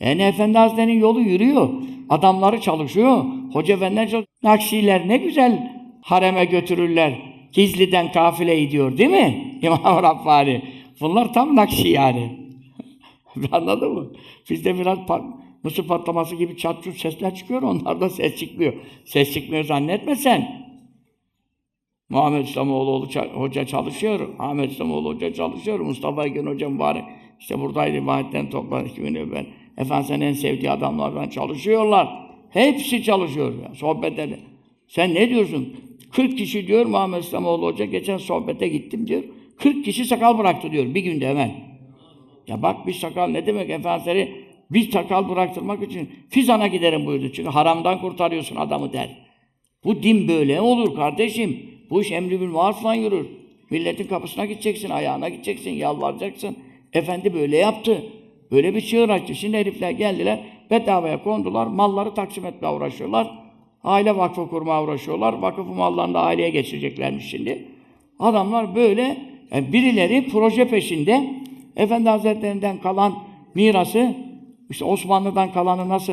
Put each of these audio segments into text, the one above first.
Yani Efendi Hazretleri'nin yolu yürüyor. Adamları çalışıyor. Hoca efendiler çalışıyor. Nakşiler ne güzel hareme götürürler. Gizliden kafile gidiyor değil mi? İmam Rabbani. Bunlar tam Nakşi yani. Anladın mı? Bizde biraz mısır patlaması gibi çat çut sesler çıkıyor. Onlarda ses çıkmıyor. Ses çıkmıyor zannetme sen. Muhammed İslamoğlu hoca çalışıyor. Ahmet İslamoğlu hoca çalışıyor. Mustafa Egen hoca mübarek. İşte buradaydı rivayetten topladı iki Efendimiz'in en sevdiği adamlardan çalışıyorlar. Hepsi çalışıyor. Ya, sohbetleri. Sen ne diyorsun? 40 kişi diyor Muhammed İslamoğlu hoca geçen sohbete gittim diyor. 40 kişi sakal bıraktı diyor bir günde hemen. Ya bak bir sakal ne demek Efendimiz'leri bir sakal bıraktırmak için Fizan'a giderim buyurdu. Çünkü haramdan kurtarıyorsun adamı der. Bu din böyle olur kardeşim. Bu iş emri bil marufla yürür. Milletin kapısına gideceksin, ayağına gideceksin, yalvaracaksın. Efendi böyle yaptı. Böyle bir çığır açtı. Şimdi herifler geldiler, bedavaya kondular, malları taksim etmeye uğraşıyorlar. Aile vakfı kurmaya uğraşıyorlar. Vakıf mallarını da aileye geçireceklermiş şimdi. Adamlar böyle, yani birileri proje peşinde, Efendi Hazretlerinden kalan mirası, işte Osmanlı'dan kalanı nasıl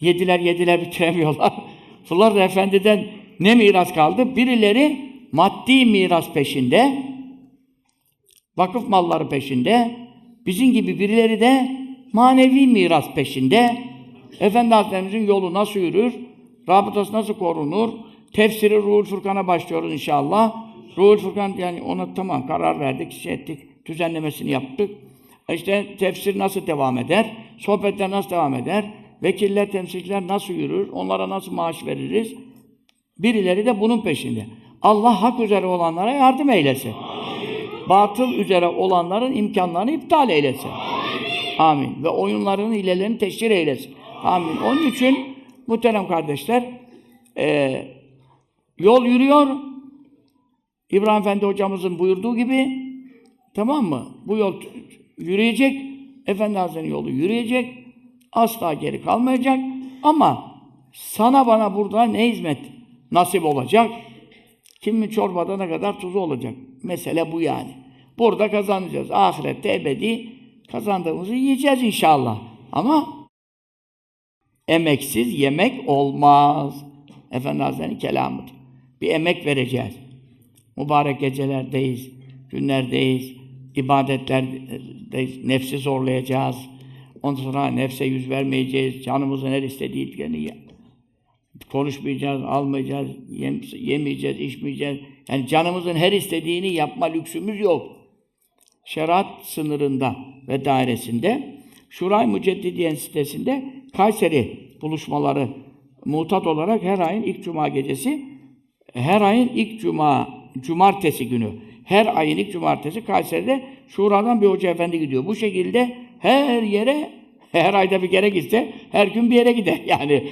yediler yediler bitiremiyorlar. Bunlar da Efendi'den ne miras kaldı? Birileri maddi miras peşinde, vakıf malları peşinde, bizim gibi birileri de manevi miras peşinde. Efendi Hazretlerimizin yolu nasıl yürür? Rabıtası nasıl korunur? Tefsiri Ruhul Furkan'a başlıyoruz inşallah. Ruhul Furkan yani ona tamam karar verdik, şey ettik, düzenlemesini yaptık. İşte tefsir nasıl devam eder? Sohbetler nasıl devam eder? Vekiller, temsilciler nasıl yürür? Onlara nasıl maaş veririz? Birileri de bunun peşinde. Allah hak üzere olanlara yardım eylesin. Batıl üzere olanların imkanlarını iptal eylesin. Amin. Ve oyunlarının hilelerini teşhir eylesin. Amin. Onun için muhterem kardeşler eee, yol yürüyor. İbrahim Efendi hocamızın buyurduğu gibi tamam mı? Bu yol yürüyecek. Efendi Hazretleri'nin yolu yürüyecek. Asla geri kalmayacak. Ama sana bana burada ne hizmet nasip olacak? Kimin çorbada ne kadar tuzu olacak? Mesele bu yani. Burada kazanacağız. Ahirette ebedi kazandığımızı yiyeceğiz inşallah. Ama emeksiz yemek olmaz. Efendi Hazretleri'nin kelamıdır. Bir emek vereceğiz. Mübarek gecelerdeyiz, günlerdeyiz, ibadetlerdeyiz, nefsi zorlayacağız. Ondan sonra nefse yüz vermeyeceğiz, canımızın her istediğini ya- konuşmayacağız, almayacağız, yem, yemeyeceğiz, içmeyeceğiz. Yani canımızın her istediğini yapma lüksümüz yok. Şeriat sınırında ve dairesinde Şuray Müceddidiyen sitesinde Kayseri buluşmaları mutat olarak her ayın ilk cuma gecesi her ayın ilk cuma cumartesi günü her ayın ilk cumartesi Kayseri'de Şura'dan bir hoca efendi gidiyor. Bu şekilde her yere her ayda bir kere gitse her gün bir yere gider. Yani